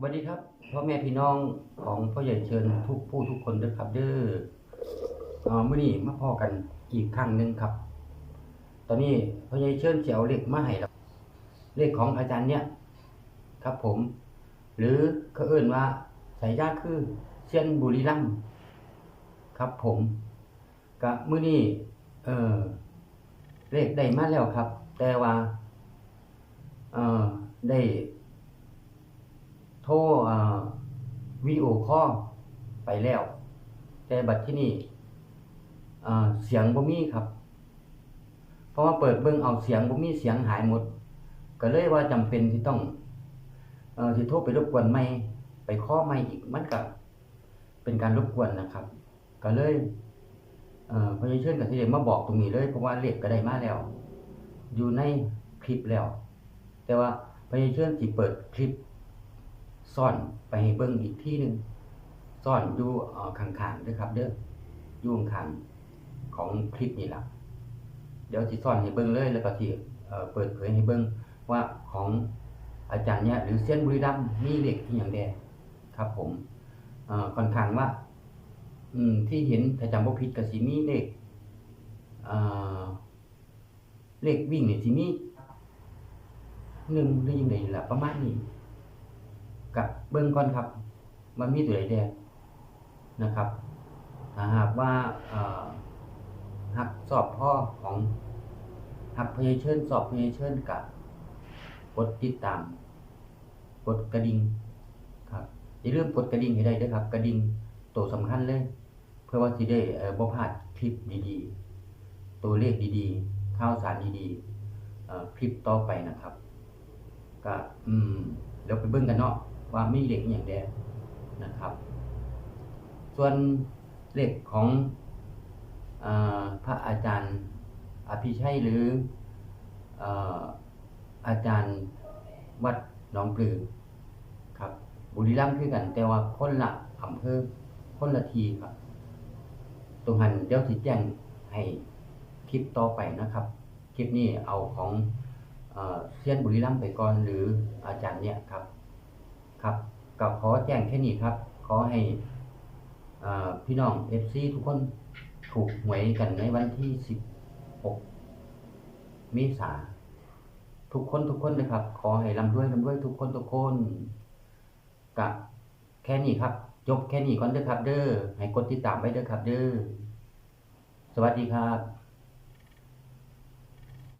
สวัสดีครับพ่อแม่พี่น้องของพ่อใหญ่เชิญทุกผู้ทุกคนด้วยครับ เด้อเมื้อนี้มาพ่อกันอีกครั้งหนึ่งครับ ตอนนี้พ่อใหญ่เชิญเสิเอาเลขมาให้แล้วเลขของอาจารย์เนี่ย ครับผม หรือเขาเอิ่นว่าสายยาคือเชียนบุรีรัมย์ครับผมกับมื้อนี้เออเลขได้มาแล้วครับ แต่ว่า เออได้ โทรวิดีโอคอลไปแล้ว แต่บัดที่นี่เสียงบ่มีครับ เพราะว่าเปิดเบิ่งเอาเสียงบ่มีเสียงหายหมด ก็เลยว่าจำเป็นที่ต้องอที่โทรไปรบกวนใหม่ไปข้อใหม่อีกมันก็เป็นการรบกวนนะครับ ก็เลยพยาเชิญกับที่เด็กมาบอกตรงนี้เลยเพราะว่าเลขก็ได้มาแล้ว อยู่ในคลิปแล้ว แต่ว่าพยาเชิญสิเปิดคลิป ซ่อนไปให้เบิ่งอีกที่หนึ่งซ่อนอยู่ข้างๆด้อครับ เด้ออยู่ข้างของคลิปนี่ล่ะเดี๋ยวสิซ่อนให้เบิ่งเลย แล้วก็สิเอ่เปิดเผยให้เบิ่งว่าของอาจารย์เนี่ยหรือเส้นบุรีรัมมีเลขอีหยังแดครับ ผมค่อนข้างว่า อืม ที่เห็นถ้าจำบ่ผิดก็สิมีเลขเอ่อเลขวิ่งนี่สิมีหนึ่งหรือยังไงล่ะประมาณนี้ กับเบื้องก่อนครับ มันมีตัวใดแดงนะครับถ้าหากว่าหักสอบพ่อของหักพยเชิญสอบพยเชิญกับกดติดตามกดกระดิ่งครับอย่าลืมกดกระดิ่งให้ได้ด้วยครับ กระดิ่งตัวสำคัญเลย เพื่อว่าสิได้เอ่อบ่พลาดคลิปดีๆ ตัวเลขดีๆข่าวสารดีๆคลิปต่อไปนะครับ ก็อืมเดี๋ยวไปเบิ่งกันเนาะ ว่ามีเลขอย่างแดนะครับ ส่วนเลขของอพระอาจารย์อภิชัยหรืออาอาจารย์วัดหนองปลือครับ บุรีรัมย์คือกัน แต่ว่าคนละอำเภอคนละทีครับ ตรงหันเดี๋ยวสิแจ้งให้คลิปต่อไปนะครับ คลิปนี้เอาของเอ่อเซียนบุรีรัมย์ไปก่อนหรืออาจารย์เนี่ยครับ ครับก็ขอแจ้งแค่นี้ครับ ขอให้พี่น้อง FC ทุกคนถูกหวยกันในวันที่ 16 เมษาทุกคนทุกคนนะครับ ขอให้ร่ำรวยร่ำรวยทุกคนทุกคนกะแค่นี้ครับ จบแค่นี้ก่อนเด้อครับ เด้อให้กดติดตามไว้เด้อครับ เด้อสวัสดีครับ